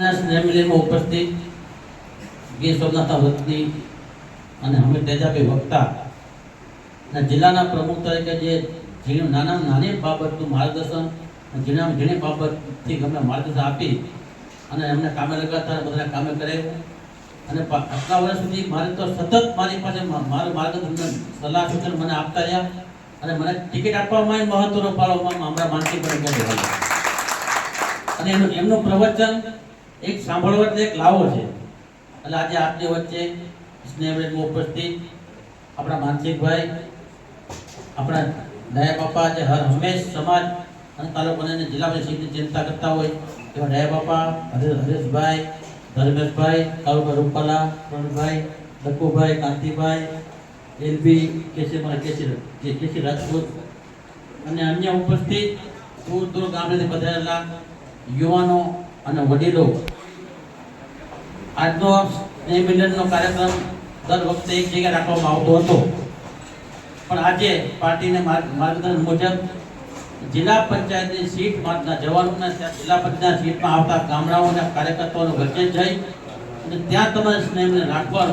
સ્નેહમિલનમાં ઉપસ્થિત, ગીર સોમનાથના વતની અને હમીર તેજાબી વક્તા અને જિલ્લાના પ્રમુખ તરીકે જે ઝીણું નાના નાની બાબતનું માર્ગદર્શન ઝીણા ઝીણી બાબતથી અમને માર્ગદર્શન આપી અને એમને કામે લગાતાર બધાને કામે કરાવ્યું. અને આટલા વર્ષ સુધી મારે તો સતત મારી પાસે મારું માર્ગદર્શન સલાહ સૂચન મને આપતા રહ્યા અને મને ટિકિટ આપવામાં મહત્વનો ફાળો અમારા માનસિક અને એમનું પ્રવચન એક સાંભળવા એક લાવો છે. એટલે આજે આપની વચ્ચે સ્નેહબેનમાં ઉપસ્થિત, આપણા માનસિકભાઈ આપણા નયા બાપા જે હર હંમેશ સમાજ અને તાલુકાને અને જિલ્લા પરિષદની ચિંતા કરતા હોય, એવા નયા બાપા, હરેશ હરેશભાઈ, ધર્મેશભાઈ, તાલુકા રૂપાલા પ્રણભાઈ દક્કુભાઈ કાંતિભાઈ એલબી કેસી મારા જે કેસી રાજપૂત અને અન્ય ઉપસ્થિત દૂર દૂર ગામડેથી પધારેલા યુવાનો અને વડીલો. આજનો સ્નેહ મિલનનો કાર્યક્રમ દર વખતે એક જગ્યાએ રાખવામાં આવતો હતો. પણ આજે પાર્ટીને માર્ગ- માર્ગદર્શન મુજબ જિલ્લા પંચાયતની સીટના જવાનોને ત્યાં જિલ્લા પંચાયત સીટમાં આવતા ગામડાઓના કાર્યકર્તાઓનું વચન જઈ અને ત્યાં તમારે સ્નેહ રાખવા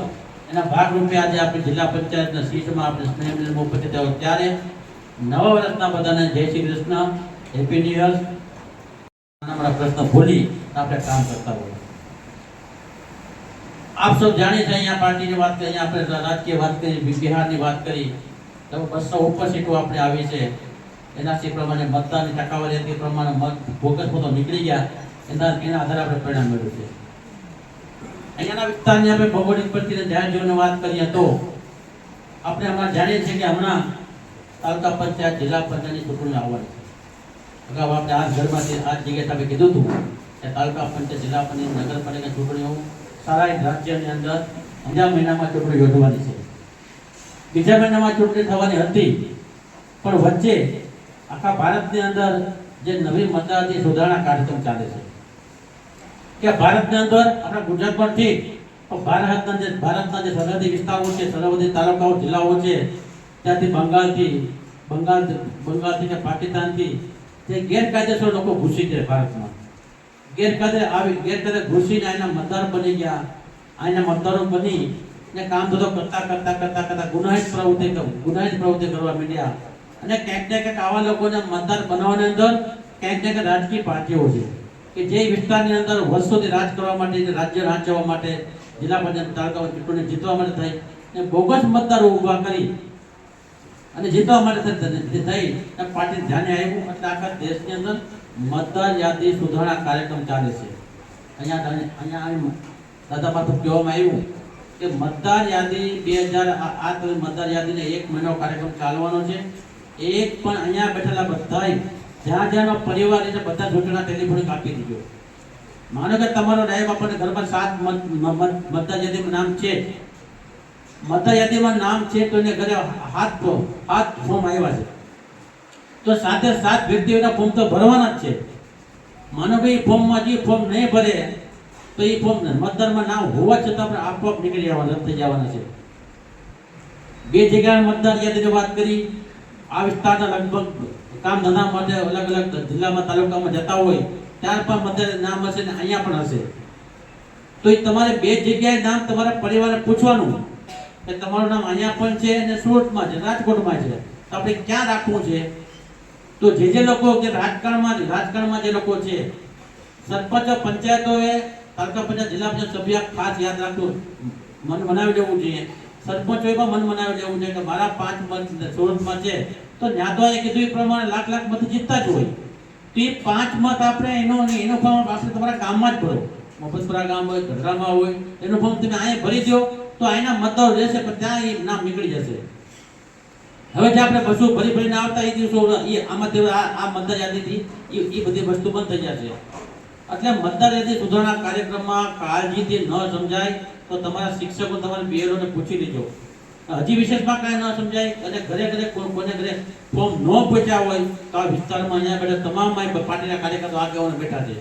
એના ભાગરૂપે આજે આપણે જિલ્લા પંચાયતના સીટમાં આપણે સ્નેહ મિલન ઉપસ્થિત ત્યારે નવા વર્ષના બધાને જય Shri Krishna, happy new year. નાના પ્રશ્ન ભૂલી આપણે કામ કરતા હોય આપ સૌ જાણીએ છીએ અહીંયા પાર્ટીની વાત કરી આપણે રાજકીય વાત કરી, બિહારની વાત કરી. તો બસો ઉપર સીટો આપણે આવી છે. એના સી પ્રમાણે મતદાનની ટકાવારી હતી પ્રમાણે મત ફોકસ પોતો નીકળી ગયા. એના એના આધારે આપણે પરિણામ મેળવ્યું છે. અહીંયાના વિસ્તારની આપણે ભૌગોલિક પરિસ્થિતિ જાહેર જીવનની વાત કરીએ તો આપણે હમણાં જાણીએ છીએ કે હમણાં તાલુકા પંચાયત, જિલ્લા પંચાયતની ચૂંટણી આવવાની છે. અગાઉ આપણે આ ઘરમાંથી આ જગ્યાએ તમે કીધું હતું કે તાલુકા પંચાયત, જિલ્લા પંચાયત નગરપાલિકા ચૂંટણીઓ સારા રાજ્યની અંદર બીજા મહિનામાં ચૂંટણી યોજવાની છે. બીજા મહિનામાં ચૂંટણી થવાની હતી, પણ વચ્ચે આખા ભારતની અંદર જે નવી મતદારથી સુધારણા કાર્યક્રમ ચાલે છે. કે ભારતની અંદર આપણા ગુજરાતમાં ઠીક ભારતના જે ભારતના જે સરહદી વિસ્તારો છે, સરહદી તાલુકાઓ, જિલ્લાઓ છે, ત્યાંથી બંગાળથી, બંગાળ, બંગાળથી કે પાકિસ્તાનથી જે ગેરકાયદેસર લોકો ઘૂસી જાય ભારતમાં. ગેરકાયદે આવી, ગેરકાયદે ઘૂસીને એના મતદાર બની ગયા. આના મતદારો બની ને કામ ધંધો કરતા કરતા કરતા કરતા ગુનાહિત પ્રવૃત્તિ ગુનાહિત પ્રવૃત્તિ કરવા માંડ્યા. અને ક્યાંક ને ક્યાંક આવા લોકોને મતદાર બનાવવાની અંદર ક્યાંક ને ક્યાંક રાજકીય પાર્ટીઓ છે. કે જે વિસ્તારની અંદર વર્ષોથી રાજ કરવા માટે રાજ્ય રાજ જવા માટે જિલ્લા પંચાયત તાલુકા ચૂંટણી જીતવા માટે થઈ ને બોગસ મતદારો ઊભા કરી અને જીતવા માટે થઈ- અને પાર્ટી ધ્યાને આવ્યું એટલે આખા દેશની અંદર મતદાર યાદી સુધારણા કાર્યક્રમ ચાલે છે. અહીંયા અહીંયા આવ્યું. દાદા પાસે કહેવામાં આવ્યું કે મતદાર યાદી બે હજાર આ મતદાર યાદીને એક મહિનો કાર્યક્રમ ચાલવાનો છે. એક પણ અહીંયા બેઠેલા બધાય જ્યાં જ્યાંનો પરિવાર છે બધા ચૂંટણા ટેલિફોનિક આપી દીધો. માનો કે તમારો ડાયબ આપણને ઘરમાં સાત મત મતદાર યાદીમાં નામ છે. મતદાર યાદીમાં નામ છે તો એને ઘરે હાથ ફોર્મ હાથ ફોર્મ આવ્યા છે. તો સાથે સાત વ્યક્તિઓના ફોર્મ તો ભરવાના જ છે. માનો કે એ ફોર્મમાં જે ફોર્મ નહીં ભરે, તો એ ફોર્મ મતદારમાં નામ હોવા છતાં આપણે આપોઆપ નીકળી જવાના થઈ જવાના છે. બે જગ્યાએ મતદાર યાદીની વાત કરી, આ વિસ્તારના લગભગ કામ ધંધા માટે અલગ અલગ જિલ્લામાં, તાલુકામાં જતા હોય, ત્યાર પણ મતદાર નામ હશે ને અહીંયા પણ હશે. તો એ તમારે બે જગ્યાએ નામ તમારા પરિવારે પૂછવાનું. કે તમારું નામ અહીંયા પણ છે અને સુરતમાં છે, રાજકોટમાં છે. તો આપણે ક્યાં રાખવું છે? તો જે જે લોકો કે રાજકારણમાં રાજકારણમાં જે લોકો છે, સરપંચ, પંચાયતોએ તાલુકા પંચાયત, જિલ્લા પંચાયત સભ્ય ખાસ યાદ રાખવું. મન બનાવી દેવું જોઈએ. સરપંચોએ પણ મન બનાવી દેવું જોઈએ કે મારા પાંચ મત સુરતમાં છે. તો ન્યાદવાએ કીધું એ પ્રમાણે લાખ લાખ મત જીતતા જ હોય. તો એ પાંચ મત આપણે એનો એનો ફોર્મ આપણે તમારા ગામમાં જ ભરો. મફતપુરા ગામ હોય ગઢડામાં હોય, એનું ફોર્મ તમે અહીંયા ભરી દો તો અહીંના મતદારો રહેશે, પણ ત્યાં એ નામ નીકળી જશે. હવે જે આપણે બસો ભરી ભરીને આવતા એ દિવસો એ આમાં તે આ મતદાર યાદીથી એ એ બધી વસ્તુ બંધ થઈ જશે. એટલે મતદાર યાદી સુધારણા કાર્યક્રમમાં કાળજીથી ન સમજાય, તો તમારા શિક્ષકો તમારા બીએલઓને પૂછી લેજો. હજી વિશેષમાં કાંઈ ન સમજાય, અને ઘરે ઘરે કોને ઘરે ફોર્મ ન પહોંચ્યા હોય, તો આ વિસ્તારમાં અહીંયા બેઠા તમામ પાર્ટીના કાર્યકર્તા આગેવાનો બેઠા છે.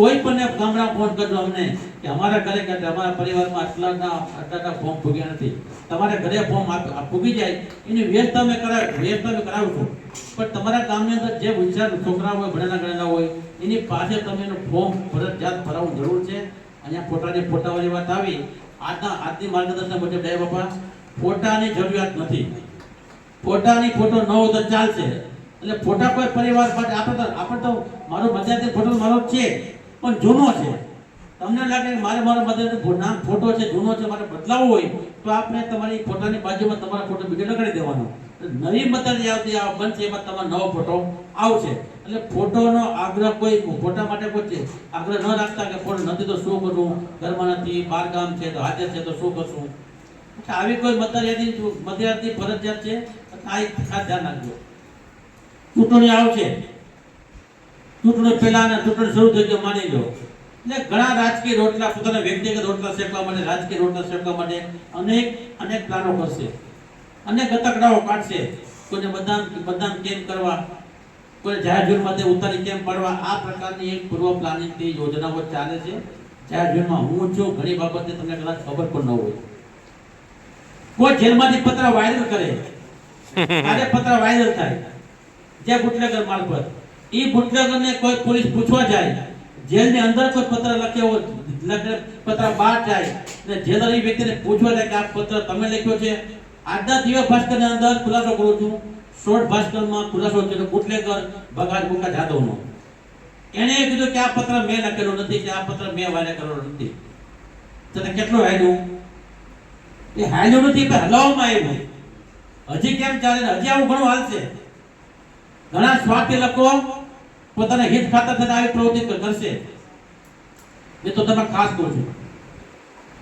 કોઈ પણ ગામડા ફોન કરજો અમને કે અમારા ઘરે કે અમારા પરિવારમાં આટલાના આટલાના ફોર્મ ભૂગ્યા નથી. તમારે ઘરે ફોર્મ ભૂગી જાય. એની વ્યવસ્થા તમે કરાવ તમે અમે છો. પણ તમારા ગામની અંદર જે વિચાર છોકરા હોય, ભણેલા ગણેલા હોય, એની પાસે તમે એનું ફોર્મ ફરજિયાત ભરાવવું જરૂર છે. અહીંયા ફોટાની ફોટાવાળી વાત આવી. આજના, આજની માર્ગદર્શન મુજબ બે બાપા. ફોટાની જરૂરિયાત નથી. ફોટાની ફોટો ન હોય તો ચાલશે. એટલે ફોટા કોઈ પરિવાર માટે આપણે તો આપણે તો મારો મધ્યાથી ફોટો મારો છે. પણ જૂનો છે. તમને લાગે મારે મારો બધા નામ ફોટો છે, જૂનો છે, મારે બદલાવવો હોય, તો આપણે તમારી ફોટાની બાજુમાં તમારા ફોટો બીજો લગાડી દેવાનો. નવી મતદાર આવતી આ બનશે એમાં તમારો નવો ફોટો આવશે. એટલે ફોટોનો આગ્રહ કોઈ ફોટા માટે કોઈ આગ્રહ ન રાખતા કે ફોટો નથી, તો શું કરું? ઘરમાં નથી, બાર ગામ છે, તો હાજર છે, તો શું કરશું? આવી કોઈ મતદાર યાદી મતદારની ફરજિયાત છે આ એક ખાસ ધ્યાન રાખજો. ચૂંટણી આવશે. ચૂંટણી પહેલા અને ચૂંટણી શરૂ થઈ ગયો માની લો. એટલે ઘણા રાજકીય રોટલા પોતાના વ્યક્તિગત રોટલા શેકવા માટે રાજકીય રોટલા શેકવા માટે અનેક અનેક પ્લાનો કરશે. અનેક ગતકડાઓ કાઢશે. કોઈને બદામ બદામ કેમ કરવા કોઈ જાહેર જીવનમાં ઉતારી કેમ પાડવા આ પ્રકારની એક પૂર્વ પ્લાનિંગથી યોજનાઓ ચાલે છે. જાહેર જીવનમાં હું છું ઘણી બાબતે તમને કદાચ ખબર પણ ન હોય. કોઈ જેલમાંથી પત્ર વાયરલ કરે આજે પત્ર વાયરલ થાય. જે બુટલેગર મારફત. એ બુટલેગરને કોઈ પોલીસ પૂછવા જાય, જેલની અંદર કોઈ પત્ર લખ્યો લખે, પત્ર બહાર જાય, ને જેલર એ વ્યક્તિને પૂછવા જાય કે આ પત્ર તમે લખ્યો છે? આજના દિવ્ય ભાસ્કરની અંદર ખુલાસો કરું છું. શોર્ટ ભાસ્કરમાં ખુલાસો છે બુટલેગર બગાડ બુકા જાદવનો. એણે કીધું કે આ પત્ર મેં લખેલો નથી, કે આ પત્ર મેં વાયરલ કરેલો નથી. તને કેટલું હાલ્યું? એ હાલ્યું નથી પણ હલાવવામાં આવ્યું. હજી કેમ ચાલે હજી આવું ઘણું હાલશે? ઘણા સ્વાર્થી લોકો પોતાના હિત ખાતર થતા આવી પ્રવૃત્તિ કરશે. એ તો તમે ખાસ કહું છું.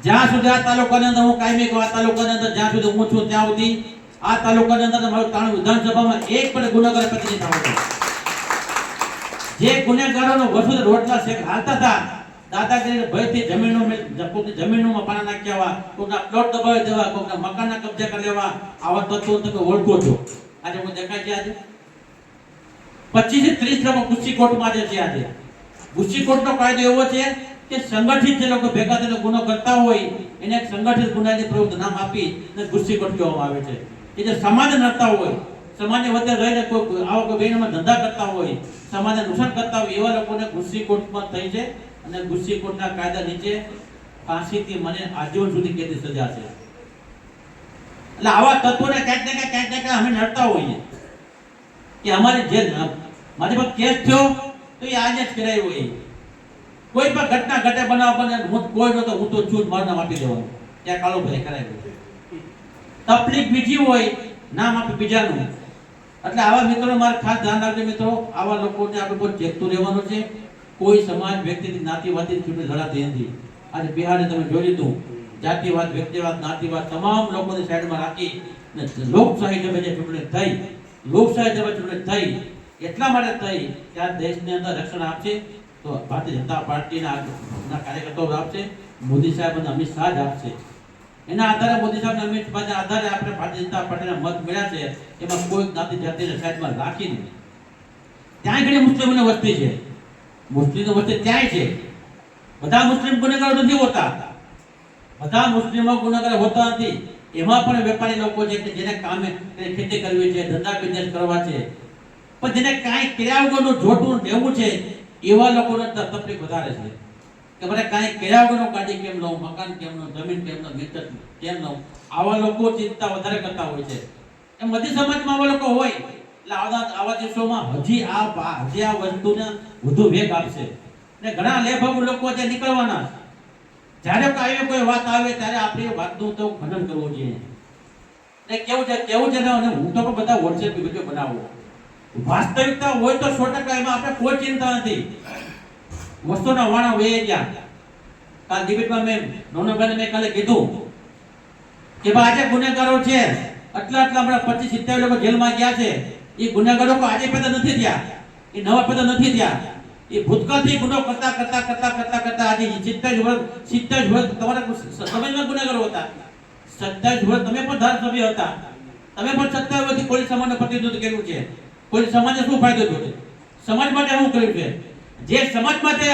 જ્યાં સુધી આ તાલુકાની અંદર હું કાયમી આ તાલુકાની અંદર જ્યાં સુધી હું છું, ત્યાં સુધી આ તાલુકાની અંદર મારું તાણું વિધાનસભામાં એક પણ ગુનેગાર પ્રતિનિધિ થવા જે ગુનેગારોનો વસુદ રોટલા શેખ હાલતા હતા દાદાગીરી ભયથી જમીનો કોઈની જમીનોમાં પાણા નાખ્યા કોઈના પ્લોટ દબાવી દેવા કોઈના મકાનના કબજે કરી લેવા, આવા તત્વો તમે ઓળખો છો. આજે હું દેખાય છે. આજે પચીસથી ત્રીસ લોકો ગુસ્સી કોર્ટમાં જે છે આજે. ગુસ્સી કોર્ટનો કાયદો એવો છે કે સંગઠિત જે લોકો ભેગા થઈને ગુનો કરતા હોય, એને એક સંગઠિત ગુનાની પ્રવૃત્તિ નામ આપી અને ગુસ્સી કોર્ટ કહેવામાં આવે છે. કે જે સમાજ નડતા હોય, સમાજની વચ્ચે રહીને કોઈ આવો કોઈ બહેનમાં ધંધા કરતા હોય, સમાજને નુકસાન કરતા હોય, એવા લોકોને ગુસ્સી કોર્ટમાં થઈ છે અને ગુસ્સી કોર્ટના કાયદા નીચે ફાંસીથી મને આજીવન સુધી કેદી સજા છે. એટલે આવા તત્વોને ક્યાંક ને ક્યાંક ક્યાંક ને ક્યાંક અમે નડતા હોઈએ. કે અમારે જે મારી પર કેસ થયો, તો એ આજે જ કરાયો હોય કોઈ પણ ઘટના ઘટે બનાવ બને, હું કોઈ નતો હું તો છું મારું નામ આપી દેવાનું. ત્યાં કાળો ભાઈ કરાવ્યો તકલીફ બીજી હોય, નામ આપે બીજાનું. એટલે આવા મિત્રો મારે ખાસ ધ્યાન રાખજો મિત્રો, આવા લોકોને આપણે કોઈ ચેકતું રહેવાનું છે. કોઈ સમાજ વ્યક્તિથી જ્ઞાતિવાદી ચૂંટણી લડાતી નથી આજે બિહારને તમે જોઈ લીધું, જાતિવાદ, વ્યક્તિવાદ, જ્ઞાતિવાદ તમામ લોકોને સાઈડમાં રાખી લોકશાહી જમે જે ચૂંટણી થઈ લોકશાહી ચૂંટણી થઈ, એટલા માટે થઈ કે આ દેશની અંદર રક્ષણ આપશે, તો ભારતીય જનતા પાર્ટીના કાર્યકર્તાઓ આપશે, મોદી સાહેબ અને અમિત શાહ જ આપશે. એના આધારે મોદી સાહેબ અમિત શાહના આધારે આપણે ભારતીય જનતા પાર્ટીના મત મળ્યા છે, એમાં કોઈ જ્ઞાતિ જાતિને સાઈડમાં રાખીને ત્યાં ઘણી મુસ્લિમોની વસ્તી છે. મુસ્લિમો વસ્તી ત્યાંય છે. બધા મુસ્લિમ ગુનેગારો નથી હોતા. બધા મુસ્લિમો ગુનેગાર હોતા નથી. એમાં પણ વેપારી લોકો છે કે જેને કામે ખેતી કરવી છે, ધંધા બિઝનેસ કરવા છે. પણ જેને કાંઈ કર્યા વગરનું જોટું લેવું છે, એવા લોકોને તકલીફ વધારે છે. કે મને કાંઈ કર્યા વગરનું ગાડી કેમ લઉં, મકાન કેમ લઉં, જમીન કેમ લઉં મિલકત કેમ લઉં? આવા લોકો ચિંતા વધારે કરતા હોય છે. એ મધી સમાજમાં આવા લોકો હોય. એટલે આવા આવા દિવસોમાં હજી આ હજી આ વસ્તુને વધુ વેગ આપશે. ને ઘણા લેભાગુ લોકો જે નીકળવાના જ્યારે કોઈ કોઈ વાત આવે ત્યારે આપણી વાતનું તો ખનન કરવું જોઈએ. ને કેવું છે કેવું છે ને અને હું તો બધા વોટ્સએપ વીડિયો બનાવો. વાસ્તવિકતા હોય તો સો ટકા એમાં આપણે કોઈ ચિંતા નથી. વસ્તુના વાણા વહી ગયા. કાલ ડિબેટમાં મેં નોનોભાઈને મેં કાલે કીધું કે ભાઈ આજે ગુનેગારો છે. આટલા આટલા આપણે પચીસ સિત્તેર લોકો જેલમાં ગયા છે. એ ગુનેગારો આજે પેદા નથી થયા. એ નવા પેદા નથી થયા. એ ભૂતકાળથી ગુનો કરતા કરતા કરતા કરતા કરતા આજે સિત્તેર વર્ષ સિત્તેર વર્ષ તમારા સમયમાં ગુનેગારો હતા. સત્તાવીસ વર્ષ તમે પણ ધારાસભ્ય હતા. તમે પણ સત્તાવીસ વર્ષથી કોઈ સમાજને પ્રતિનિધિત્વ કર્યું છે. કોઈ સમાજને શું ફાયદો થયો છે? સમાજ માટે શું કર્યું છે? જે સમાજ માટે